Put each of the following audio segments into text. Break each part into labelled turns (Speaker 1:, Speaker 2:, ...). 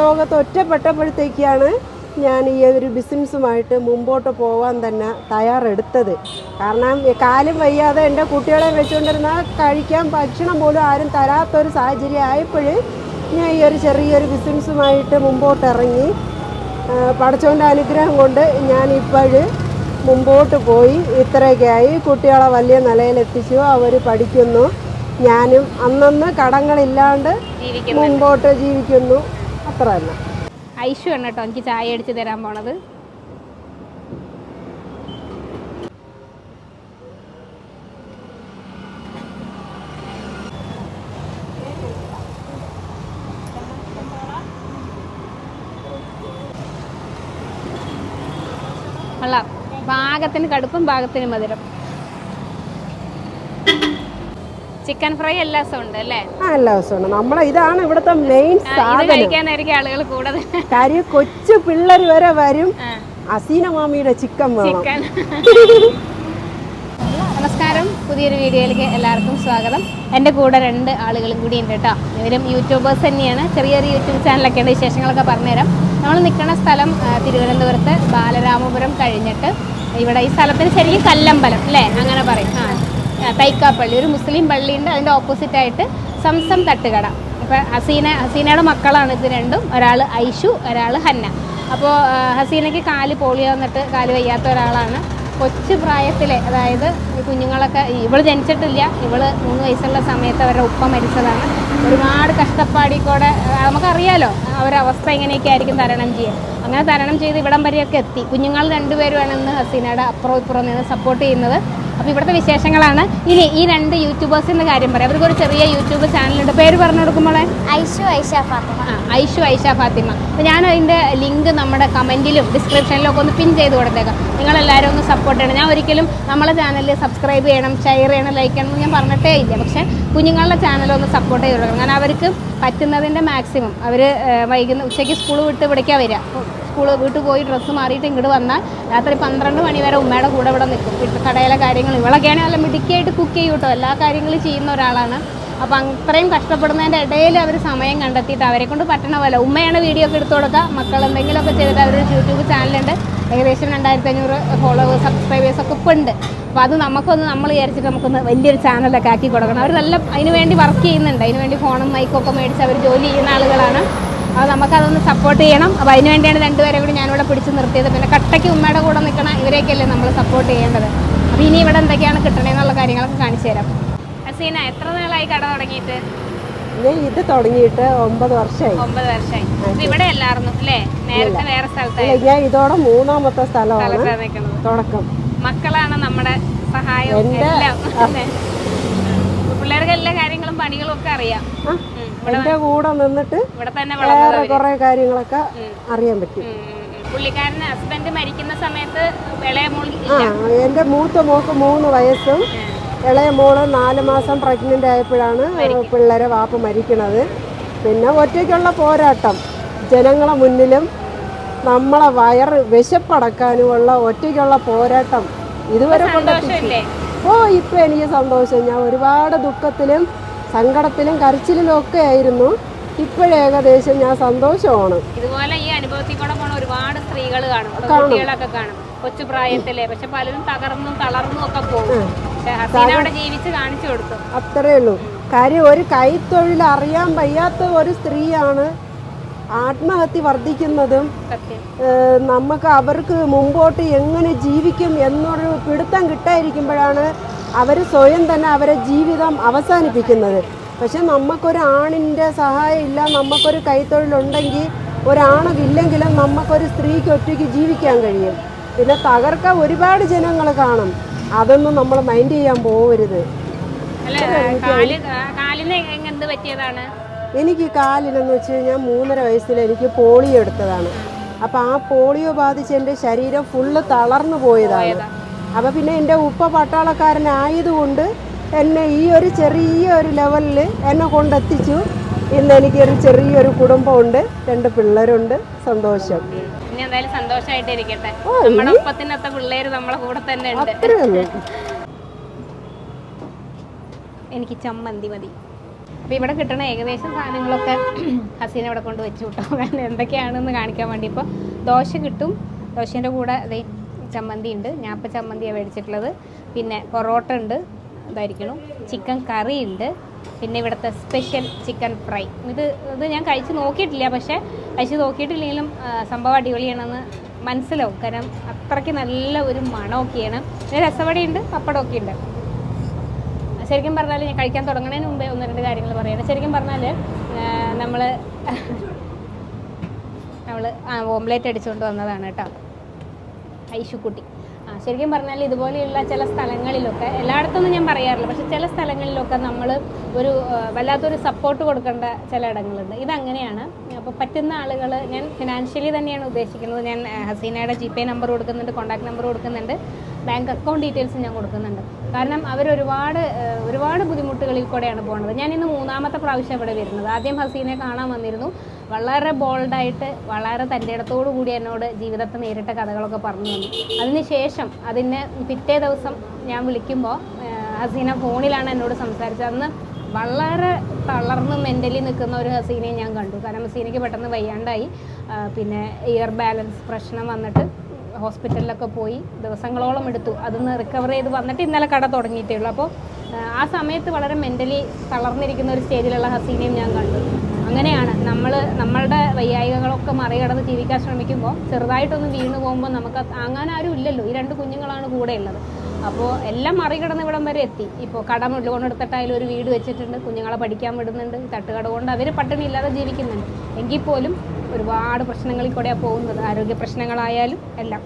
Speaker 1: ലോകത്ത് ഒറ്റപ്പെട്ടപ്പോഴത്തേക്കാണ് ഞാൻ ഈ ഒരു ബിസിനസ്സുമായിട്ട് മുമ്പോട്ട് പോകാൻ തന്നെ തയ്യാറെടുത്തത്. കാരണം കാലും വയ്യാതെ എന്റെ കുട്ടികളെ വെച്ചുകൊണ്ടിരുന്ന കഴിക്കാൻ ഭക്ഷണം പോലും ആരും തരാത്തൊരു സാഹചര്യം ആയപ്പോൾ ഞാൻ ഈ ഒരു ചെറിയൊരു ബിസിനസ്സുമായിട്ട് മുമ്പോട്ട് ഇറങ്ങി പഠിച്ചവന്റെ അനുഗ്രഹം കൊണ്ട് ഞാൻ ഇപ്പോഴും മുമ്പോട്ട് പോയി. ഇത്രയൊക്കെയായി. കുട്ടികളെ വലിയ നിലയിലെത്തിച്ചു. അവർ പഠിക്കുന്നു. ഞാനും അന്നന്ന് കടങ്ങളില്ലാണ്ട് മുമ്പോട്ട് ജീവിക്കുന്നു. അത്ര തന്നെ
Speaker 2: ഐഷു ആണ് കേട്ടോ എനിക്ക് ചായ അടിച്ച് തരാൻ പോണത്. കൊള്ളാം പാകത്തിന് കടുപ്പും പാകത്തിന് മധുരം. ചിക്കൻ ഫ്രൈ എല്ലാ ദിവസവും ഉണ്ട് അല്ലേ?
Speaker 1: ആ എല്ലാ ദിവസവും നമ്മളെ ഇതാണ് ഇവിടുത്തെ മെയിൻ സാധനം.
Speaker 2: കഴിക്കാനായിരിക്കും ആളുകൾ കൂടുതൽ.
Speaker 1: കാര്യം കൊച്ചു പിള്ളേർ വരെ വരും. അസീന മാമിയുടെ ചിക്കൻ വേണം.
Speaker 2: ചിക്കൻ. നമസ്കാരം. പുതിയൊരു വീഡിയോയിലേക്ക് എല്ലാവർക്കും സ്വാഗതം. എന്റെ കൂടെ രണ്ട് ആളുകളും കൂടി ഉണ്ട് കേട്ടോ. ഇവരും യൂട്യൂബേഴ്സ് തന്നെയാണ്. ചെറിയൊരു യൂട്യൂബ് ചാനലൊക്കെ ഉണ്ട്. വിശേഷങ്ങളൊക്കെ പറഞ്ഞുതരാം. നമ്മൾ നിൽക്കുന്ന സ്ഥലം തിരുവനന്തപുരത്ത് ബാലരാമപുരം കഴിഞ്ഞിട്ട് ഇവിടെ ഈ സ്ഥലത്തിന് ശരിക്കും കല്ലമ്പലം അല്ലേ? അങ്ങനെ പറയും. ആ, തൈക്കാപ്പള്ളി. ഒരു മുസ്ലിം പള്ളിയുണ്ട് അതിന്റെ ഓപ്പോസിറ്റായിട്ട് സംസം തട്ടുകട. അപ്പോൾ ഹസീന ഹസീനയുടെ മക്കളാണ് ഇത് രണ്ടും. ഒരാൾ ഐഷു ഒരാൾ ഹന്ന. അപ്പോൾ ഹസീനയ്ക്ക് കാൽ പോളിയോ വന്നിട്ട് കാൽ വയ്യാത്ത ഒരാളാണ്. കൊച്ചു പ്രായത്തിലെ അതായത് കുഞ്ഞുങ്ങളൊക്കെ ഇവൾ ജനിച്ചിട്ടില്ല. ഇവൾ മൂന്ന് വയസ്സുള്ള സമയത്ത് അവരുടെ ഉപ്പ മരിച്ചതാണ്. ഒരുപാട് കഷ്ടപ്പാടി കൂടെ നമുക്കറിയാലോ അവസ്ഥ എങ്ങനെയൊക്കെ ആയിരിക്കും തരണം ചെയ്യാൻ. അങ്ങനെ തരണം ചെയ്ത് ഇവിടം വരെയൊക്കെ എത്തി. കുഞ്ഞുങ്ങൾ രണ്ടുപേരുമാണ് ഇന്ന് ഹസീനയുടെ അപ്പുറം ഇപ്പുറം നിന്ന് സപ്പോർട്ട് ചെയ്യുന്നത്. അപ്പോൾ ഇവിടുത്തെ വിശേഷങ്ങളാണ്. ഇനി ഈ രണ്ട് യൂട്യൂബേഴ്സിന്റെ കാര്യം പറയാം. അവർക്ക് ഒരു ചെറിയ യൂട്യൂബ് ചാനലുണ്ട് പേര് പറഞ്ഞു കൊടുക്കുമ്പോളെ
Speaker 3: ഐഷു ഐഷ ഫാത്തിമ.
Speaker 2: ആ, ഐഷു ഐഷ ഫാത്തിമ. അപ്പോൾ ഞാൻ അതിന്റെ ലിങ്ക് നമ്മുടെ കമന്റിലും ഡിസ്ക്രിപ്ഷനിലും ഒക്കെ ഒന്ന് പിൻ ചെയ്ത് കൊടുത്തേക്കാം. നിങ്ങളെല്ലാവരും ഒന്ന് സപ്പോർട്ട് ചെയ്യണം. ഞാൻ ഒരിക്കലും നമ്മളെ ചാനലിൽ സബ്സ്ക്രൈബ് ചെയ്യണം ഷെയർ ചെയ്യണം ലൈക്ക് ചെയ്യണം എന്ന് ഞാൻ പറഞ്ഞിട്ടേ ഇല്ല. പക്ഷേ കുഞ്ഞുങ്ങളുടെ ചാനലൊന്ന് സപ്പോർട്ട് ചെയ്ത് കൊടുക്കണം കാരണം അവർക്ക് പറ്റുന്നതിന്റെ മാക്സിമം അവർ വൈകുന്ന ഉച്ചയ്ക്ക് സ്കൂൾ വിട്ട് ഇവിടേക്കാണ് വരിക. സ്കൂൾ വീട്ടിൽ പോയി ഡ്രസ്സ് മാറിയിട്ട് ഇങ്ങോട്ട് വന്നാൽ രാത്രി പന്ത്രണ്ട് മണി വരെ ഉമ്മയുടെ കൂടെ ഇവിടെ നിൽക്കും. കടയിലെ കാര്യങ്ങൾ ഇവളൊക്കെയാണെങ്കിൽ നല്ല മിടുക്കിയായിട്ട് കുക്ക് ചെയ്യും കേട്ടോ. എല്ലാ കാര്യങ്ങളും ചെയ്യുന്ന ഒരാളാണ്. അപ്പോൾ അത്രയും കഷ്ടപ്പെടുന്നതിന്റെ ഇടയിൽ അവർ സമയം കണ്ടെത്തിയിട്ട് അവരെ കൊണ്ട് പറ്റണ പോലെ. ഉമ്മയാണ് വീഡിയോ ഒക്കെ എടുത്തു കൊടുക്കുക. മക്കൾ എന്തെങ്കിലുമൊക്കെ ചെയ്തിട്ട് അവരൊരു യൂട്യൂബ് ചാനലുണ്ട് ഏകദേശം രണ്ടായിരത്തി അഞ്ഞൂറ് ഫോളോവേഴ്സ് സബ്സ്ക്രൈബേഴ്സ് ഒക്കെ ഇപ്പോൾ ഉണ്ട്. അപ്പോൾ അത് നമുക്കൊന്ന് നമ്മൾ വിചാരിച്ചിട്ട് നമുക്കൊന്ന് വലിയൊരു ചാനലൊക്കെ ആക്കി കൊടുക്കണം. അവർ നല്ല അതിനുവേണ്ടി വർക്ക് ചെയ്യുന്നുണ്ട്. അതിനുവേണ്ടി ഫോണും മൈക്കൊക്കെ മേടിച്ച് അവർ ജോലി ചെയ്യുന്ന ആളുകളാണ്. അപ്പോൾ നമുക്കതൊന്ന് സപ്പോർട്ട് ചെയ്യണം. അപ്പോൾ അതിന് വേണ്ടിയാണ് രണ്ടുപേരെ കൂടി ഞാനിവിടെ പിടിച്ച് നിർത്തിയത്. പിന്നെ കട്ടയ്ക്ക് ഉമ്മയുടെ കൂടെ നിൽക്കണം ഇവരെയൊക്കെയല്ലേ നമ്മൾ സപ്പോർട്ട് ചെയ്യേണ്ടത്. അപ്പോൾ ഇനി ഇവിടെ എന്തൊക്കെയാണ് കിട്ടണേന്നുള്ള കാര്യങ്ങളൊക്കെ കാണിച്ചു തരാം. അസീന എത്ര നാളായി കട തുടങ്ങിയിട്ട്?
Speaker 1: ഞാൻ ഇത് തുടങ്ങിയിട്ട് ഒമ്പത് വർഷമായി
Speaker 2: ഒമ്പത് വർഷമായി ഇത് ഇവിടെ അല്ലായിരുന്നു അല്ലേ? നേരത്തെ വേറെ സ്ഥലത്തായി
Speaker 1: ഞാൻ ഇതോടെ മൂന്നാമത്തെ സ്ഥലമാണ്. തുടക്കം.
Speaker 2: മക്കളാണ് നമ്മുടെ സഹായം? പിള്ളേർക്ക് എല്ലാ കാര്യങ്ങളും പണികളും ഒക്കെ അറിയാം.
Speaker 1: എന്റെ കൂടെ നിന്നിട്ട് വേറെ കുറേ കാര്യങ്ങളൊക്കെ അറിയാൻ പറ്റും.
Speaker 2: ഹസ്ബൻഡ് മരിക്കുന്ന സമയത്ത്
Speaker 1: ആ എന്റെ മൂത്ത മോക്ക് മൂന്ന് വയസ്സും ഇളയ മോൾ നാല് മാസം പ്രഗ്നന്റ് ആയപ്പോഴാണ് പിള്ളേരെ വാപ്പ് മരിക്കണത്. പിന്നെ ഒറ്റയ്ക്കുള്ള പോരാട്ടം. ജനങ്ങളെ മുന്നിലും നമ്മളെ വയറ് വിശപ്പടക്കാനുമുള്ള ഒറ്റയ്ക്കുള്ള പോരാട്ടം. ഇതുവരെ കൊണ്ടെത്തിച്ചു
Speaker 2: സന്തോഷമില്ലേ?
Speaker 1: ഓ ഇപ്പം എനിക്ക് സന്തോഷം. ഞാൻ ഒരുപാട് ദുഃഖത്തിലും സങ്കടത്തിലും കരച്ചിലും ഒക്കെ ആയിരുന്നു ഇപ്പോഴേകദേശം ഞാൻ സന്തോഷമാണ്.
Speaker 2: ഇതുപോലെ ഈ അനുഭവത്തിൽ കൂടെ പോണ ഒരുപാട് സ്ത്രീകൾ കാണും. കുട്ടികളൊക്കെ കാണും. കൊച്ചു പ്രായത്തിലെ. പക്ഷെ പലരും തകർന്നും തളർന്നും ഒക്കെ പോകും. അവിടെ ജീവിച്ച് കാണിച്ചു കൊടുത്തു.
Speaker 1: അത്രേ ഉള്ളൂ. കാര്യം ഒരു കൈത്തൊഴിൽ അറിയാൻ വയ്യാത്ത ഒരു സ്ത്രീയാണ് ആത്മഹത്യ വർദ്ധിക്കുന്നതും നമുക്ക് അവർക്ക് മുമ്പോട്ട് എങ്ങനെ ജീവിക്കും എന്നൊരു പിടുത്തം കിട്ടാതിരിക്കുമ്പോഴാണ് അവർ സ്വയം തന്നെ അവരെ ജീവിതം അവസാനിപ്പിക്കുന്നത്. പക്ഷെ നമുക്കൊരു ആണിന്റെ സഹായം ഇല്ല നമുക്കൊരു കൈത്തൊഴിലുണ്ടെങ്കിൽ ഒരാണില്ലെങ്കിലും നമുക്കൊരു സ്ത്രീക്ക് ഒറ്റയ്ക്ക് ജീവിക്കാൻ കഴിയും. പിന്നെ തകർക്ക ഒരുപാട് ജനങ്ങൾ കാണും. അതൊന്നും നമ്മൾ മൈൻഡ് ചെയ്യാൻ
Speaker 2: പോവരുത്.
Speaker 1: എനിക്ക് കാലിലെന്ന് വെച്ച് കഴിഞ്ഞാൽ മൂന്നര വയസ്സിൽ എനിക്ക് പോളിയോ എടുത്തതാണ്. അപ്പം ആ പോളിയോ ബാധിച്ച് എന്റെ ശരീരം ഫുള്ള് തളർന്നു പോയതാണ്. അപ്പം പിന്നെ എന്റെ ഉപ്പ പട്ടാളക്കാരനായതുകൊണ്ട് എന്നെ ഈ ഒരു ചെറിയ ഒരു ലെവലിൽ എന്നെ കൊണ്ടെത്തിച്ചു. ഇന്ന് എനിക്കൊരു ചെറിയൊരു കുടുംബമുണ്ട്. രണ്ട് പിള്ളേരുണ്ട്. സന്തോഷം.
Speaker 2: ഇനി എന്തായാലും സന്തോഷമായിട്ട് ഇരിക്കട്ടെ നമ്മുടെ ഒപ്പത്തിനൊത്ത പിള്ളേര് നമ്മളെ കൂടെ തന്നെ ഉണ്ട്. എനിക്ക് ചമ്മന്തി മതി. അപ്പോൾ ഇവിടെ കിട്ടുന്ന ഏകദേശം സാധനങ്ങളൊക്കെ ഹസീന ഇവിടെ കൊണ്ട് വെച്ചു കിട്ടും. കാരണം എന്തൊക്കെയാണെന്ന് കാണിക്കാൻ വേണ്ടി ഇപ്പോൾ ദോശ കിട്ടും. ദോശേന്റെ കൂടെ അതേ ചമ്മന്തി ഉണ്ട് ഞാപ്പ ചമ്മന്തിയാണ് മേടിച്ചിട്ടുള്ളത്. പിന്നെ പൊറോട്ട ഉണ്ട്. ഇതായിരിക്കണം ചിക്കൻ കറി ഉണ്ട്. പിന്നെ ഇവിടുത്തെ സ്പെഷ്യൽ ചിക്കൻ ഫ്രൈ ഇത് ഇത് ഞാൻ കഴിച്ച് നോക്കിയിട്ടില്ല പക്ഷേ കഴിച്ച് നോക്കിയിട്ടില്ലെങ്കിലും സംഭവം അടിപൊളിയാണെന്ന് മനസ്സിലാവും. കാരണം അത്രയ്ക്ക് നല്ല ഒരു മണമൊക്കെയാണ്. പിന്നെ രസവടയുണ്ട് പപ്പടമൊക്കെ ഉണ്ട് ശരിക്കും പറഞ്ഞാൽ ഞാൻ കഴിക്കാൻ തുടങ്ങുന്നതിന് മുമ്പേ ഒന്ന് രണ്ട് കാര്യങ്ങൾ പറയണം ശരിക്കും പറഞ്ഞാൽ നമ്മൾ നമ്മൾ ഓംലേറ്റ് അടിച്ചുകൊണ്ട് വന്നതാണ് കേട്ടോ. ഐശുക്കുട്ടി. ശരിക്കും പറഞ്ഞാൽ ഇതുപോലെയുള്ള ചില സ്ഥലങ്ങളിലൊക്കെ എല്ലായിടത്തൊന്നും ഞാൻ പറയാറില്ല. പക്ഷെ ചില സ്ഥലങ്ങളിലൊക്കെ നമ്മൾ ഒരു വല്ലാത്തൊരു സപ്പോർട്ട് കൊടുക്കേണ്ട ചില ഇടങ്ങളുണ്ട്. ഇതങ്ങനെയാണ്. അപ്പോൾ പറ്റുന്ന ആളുകൾ ഞാൻ ഫിനാൻഷ്യലി തന്നെയാണ് ഉദ്ദേശിക്കുന്നത്. ഞാൻ ഹസീനയുടെ ജി പേ നമ്പർ കൊടുക്കുന്നുണ്ട് കോൺടാക്ട് നമ്പർ കൊടുക്കുന്നുണ്ട്. ബാങ്ക് അക്കൗണ്ട് ഡീറ്റെയിൽസ് ഞാൻ കൊടുക്കുന്നുണ്ട്. കാരണം അവർ ഒരുപാട് ഒരുപാട് ബുദ്ധിമുട്ടുകളിൽ കൂടെയാണ് പോകുന്നത്. ഞാൻ ഇന്ന് മൂന്നാമത്തെ പ്രാവശ്യം ഇവിടെ വരുന്നത്. ആദ്യം ഹസീനെ കാണാൻ വന്നിരുന്നു. വളരെ ബോൾഡായിട്ട് വളരെ തന്റെ ഇടത്തോടു കൂടി എന്നോട് ജീവിതത്തെ നേരിട്ട കഥകളൊക്കെ പറഞ്ഞു തന്നു. അതിനുശേഷം അതിന് പിറ്റേ ദിവസം ഞാൻ വിളിക്കുമ്പോൾ ഹസീന ഫോണിലാണ് എന്നോട് സംസാരിച്ചത്. അന്ന് വളരെ തളർന്ന് മെന്റലി നിൽക്കുന്ന ഒരു ഹസീനയെ ഞാൻ കണ്ടു. കാരണം ഹസീനയ്ക്ക് പെട്ടെന്ന് വയ്യാണ്ടായി. പിന്നെ ഇയർ ബാലൻസ് പ്രശ്നം വന്നിട്ട് ഹോസ്പിറ്റലിലൊക്കെ പോയി ദിവസങ്ങളോളം എടുത്തു. അതൊന്ന് റിക്കവർ ചെയ്ത് വന്നിട്ട് ഇന്നലെ കട തുടങ്ങിയിട്ടേ ഉള്ളൂ. അപ്പോൾ ആ സമയത്ത് വളരെ മെന്റലി തളർന്നിരിക്കുന്ന ഒരു സ്റ്റേജിലുള്ള ഹസീനയും ഞാൻ കണ്ടു. അങ്ങനെയാണ് നമ്മൾ നമ്മളുടെ വയ്യായികകളൊക്കെ മറികടന്ന് ജീവിക്കാൻ ശ്രമിക്കുമ്പോൾ ചെറുതായിട്ടൊന്ന് വീണ് പോകുമ്പോൾ നമുക്ക് താങ്ങാൻ ആരും ഇല്ലല്ലോ. ഈ രണ്ട് കുഞ്ഞുങ്ങളാണ് കൂടെ ഉള്ളത്. അപ്പോൾ എല്ലാം മറികടന്ന് ഇവിടം വരെ എത്തി. ഇപ്പോൾ കട കൊണ്ടെടുത്തിട്ടായാലും ഒരു വീട് വെച്ചിട്ടുണ്ട് കുഞ്ഞുങ്ങളെ പഠിക്കാൻ വിടുന്നുണ്ട് തട്ടുകട കൊണ്ട് അവർ പട്ടിണി ഇല്ലാതെ ജീവിക്കുന്നുണ്ട്. എങ്കിൽ പോലും ഒരുപാട് പ്രശ്നങ്ങളിൽ കൂടെയാണ് പോകുന്നത് ആരോഗ്യ പ്രശ്നങ്ങളായാലും എല്ലാം.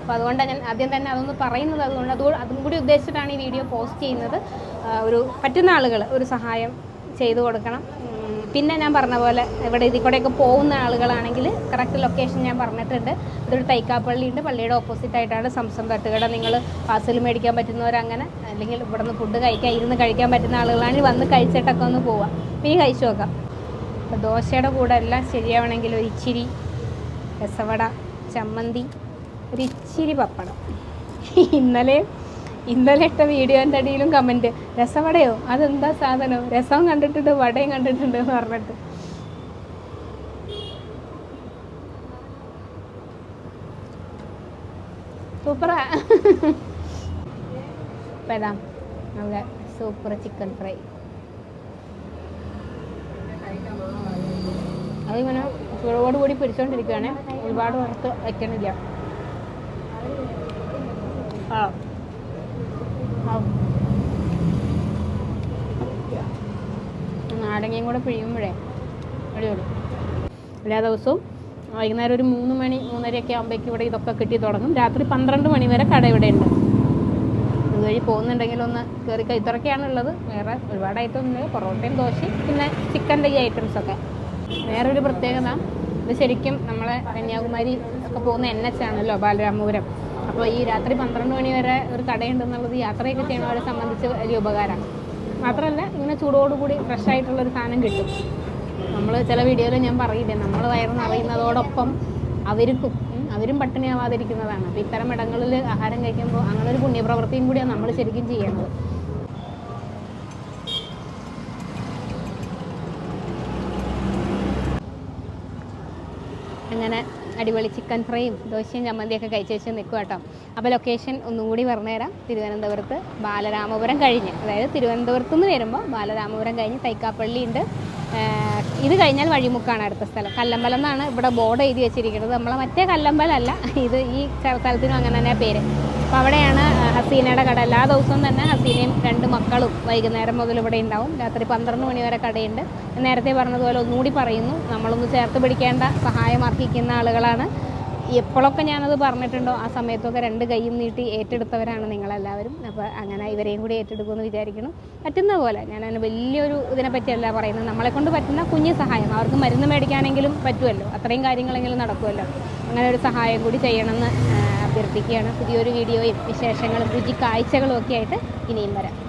Speaker 2: അപ്പോൾ അതുകൊണ്ടാണ് ഞാൻ ആദ്യം തന്നെ അതൊന്ന് പറയുന്നത്. അതുകൊണ്ട് അത് അതും കൂടി ഉദ്ദേശിച്ചിട്ടാണ് ഈ വീഡിയോ പോസ്റ്റ് ചെയ്യുന്നത്. ഒരു പറ്റുന്ന ആളുകൾ ഒരു സഹായം ചെയ്തു കൊടുക്കണം. പിന്നെ ഞാൻ പറഞ്ഞ പോലെ ഇവിടെ ഇതിൽ കൂടെയൊക്കെ പോകുന്ന ആളുകളാണെങ്കിൽ കറക്റ്റ് ലൊക്കേഷൻ ഞാൻ പറഞ്ഞിട്ടുണ്ട്. ഇതൊരു തൈക്കാപ്പള്ളി ഉണ്ട് പള്ളിയുടെ ഓപ്പോസിറ്റ് ആയിട്ടാണ് സംസം തട്ടുകട. നിങ്ങൾ പാർസൽ മേടിക്കാൻ പറ്റുന്നവരങ്ങനെ അല്ലെങ്കിൽ ഇവിടെ നിന്ന് ഫുഡ് കഴിക്കാൻ ഇരുന്ന് കഴിക്കാൻ പറ്റുന്ന ആളുകളാണെങ്കിൽ വന്ന് കഴിച്ചിട്ടൊക്കെ ഒന്ന് പോവാം. പിന്നെ കഴിച്ചു നോക്കാം. അപ്പോൾ ദോശയുടെ കൂടെ എല്ലാം ശരിയാവണമെങ്കിൽ ഒരു ഇച്ചിരി രസവട ചമ്മന്തി ഒരു ഇച്ചിരി പപ്പടം. ഇന്നലെ ഇന്നലെ ഇട്ട വീഡിയോന്റെ അടിയിലും കമന്റ് രസവടയോ? അതെന്താ സാധനം? രസം കണ്ടിട്ടുണ്ട് വടയും കണ്ടിട്ടുണ്ട് എന്ന് പറഞ്ഞിട്ട്. സൂപ്പറാ ഇപ്പം ഏതാ നമ്മുടെ സൂപ്പർ ചിക്കൻ ഫ്രൈ അതിങ്ങനെ കൂടി പിടിച്ചോണ്ടിരിക്കുകയാണ് ഒരുപാട് വറുത്ത് വയ്ക്കണില്ല ആ. നാരങ്ങയും കൂടെ പിഴിയുമ്പോഴേ അടിപൊളി. എല്ലാ ദിവസവും വൈകുന്നേരം ഒരു മൂന്ന് മണി മൂന്നരയൊക്കെ ആകുമ്പോഴേക്കും ഇവിടെ ഇതൊക്കെ കിട്ടി തുടങ്ങും. രാത്രി പന്ത്രണ്ട് മണി വരെ കട ഇവിടെ ഉണ്ട്. അതുവഴി പോകുന്നുണ്ടെങ്കിൽ ഒന്ന് കയറി ഇത്രയൊക്കെയാണ് ഉള്ളത് വേറെ ഒരുപാട് ഐറ്റം ഉണ്ട്. പൊറോട്ടയും ദോശയും പിന്നെ ചിക്കന്റെ ഈ ഐറ്റംസൊക്കെ ഒരു പ്രത്യേകത ഇത് ശരിക്കും നമ്മളെ കന്യാകുമാരി ഒക്കെ പോകുന്ന എൻ എച്ച് ആണല്ലോ ബാലരാമപുരം. അപ്പോൾ ഈ രാത്രി പന്ത്രണ്ട് മണി വരെ ഒരു കടയുണ്ടെന്നുള്ളത് യാത്രയൊക്കെ ചെയ്യണവരെ സംബന്ധിച്ച് വലിയ ഉപകാരമാണ് മാത്രമല്ല ഇങ്ങനെ ചൂടോടുകൂടി ഫ്രഷ് ആയിട്ടുള്ള ഒരു സാധനം കിട്ടും. നമ്മൾ ചില വീഡിയോയിൽ ഞാൻ പറയില്ലേ നമ്മൾ വയറ് നിറയുന്നതോടൊപ്പം അവർക്കും അവരും പട്ടിണിയാവാതിരിക്കുന്നതാണ്. അപ്പോൾ ഇത്തരം ഇടങ്ങളിൽ ആഹാരം കഴിക്കുമ്പോൾ അങ്ങനെ ഒരു പുണ്യപ്രവൃത്തിയും കൂടിയാണ് നമ്മൾ ശരിക്കും ചെയ്യുന്നത് അങ്ങനെ അടിപൊളി ചിക്കൻ ഫ്രൈയും ദോശയും ചമ്മന്തിയൊക്കെ കഴിച്ച് വെച്ച് നിൽക്കും കേട്ടോ. അപ്പോൾ ലൊക്കേഷൻ ഒന്നും കൂടി പറഞ്ഞുതരാം. തിരുവനന്തപുരത്ത് ബാലരാമപുരം കഴിഞ്ഞ്. അതായത് തിരുവനന്തപുരത്ത് നിന്ന് വരുമ്പോൾ ബാലരാമപുരം കഴിഞ്ഞ് തൈക്കാപ്പള്ളി ഉണ്ട്. ഇത് കഴിഞ്ഞാൽ വഴിമുക്കാണ് അടുത്ത സ്ഥലം. കല്ലമ്പലം എന്നാണ് ഇവിടെ ബോർഡ് എഴുതി വെച്ചിരിക്കുന്നത്. നമ്മളെ മറ്റേ കല്ലമ്പലമല്ല ഇത് ഈ സ്ഥ- സ്ഥലത്തിനും അങ്ങനെ തന്നെ പേര്. അപ്പോൾ അവിടെയാണ് ഹസീനയുടെ കട. എല്ലാ ദിവസവും തന്നെ ഹസീനയും രണ്ട് മക്കളും വൈകുന്നേരം മുതൽ ഇവിടെ ഉണ്ടാവും. രാത്രി പന്ത്രണ്ട് മണി വരെ കടയുണ്ട്. നേരത്തെ പറഞ്ഞതുപോലെ ഒന്നുകൂടി പറയുന്നു. നമ്മളൊന്ന് ചേർത്ത് പിടിക്കേണ്ട സഹായം അർഹിക്കുന്ന ആളുകളാണ്. എപ്പോഴൊക്കെ ഞാനത് പറഞ്ഞിട്ടുണ്ടോ ആ സമയത്തൊക്കെ രണ്ട് കൈയും നീട്ടി ഏറ്റെടുത്തവരാണ് നിങ്ങളെല്ലാവരും. അപ്പോൾ അങ്ങനെ ഇവരെയും കൂടി ഏറ്റെടുക്കുമെന്ന് വിചാരിക്കണം പറ്റുന്ന പോലെ ഞാൻ അതിന് വലിയൊരു ഇതിനെ പറ്റിയല്ല പറയുന്നത്. നമ്മളെ കൊണ്ട് പറ്റുന്ന കുഞ്ഞു സഹായം അവർക്ക് മരുന്ന് മേടിക്കാനെങ്കിലും പറ്റുമല്ലോ. അത്രയും കാര്യങ്ങളെങ്കിലും നടക്കുമല്ലോ. അങ്ങനെ ഒരു സഹായം കൂടി ചെയ്യണമെന്ന് അഭ്യർത്ഥിക്കുകയാണ് പുതിയൊരു വീഡിയോയും വിശേഷങ്ങളും രുചി കാഴ്ചകളും ഒക്കെ ആയിട്ട് ഇനിയും വരാം.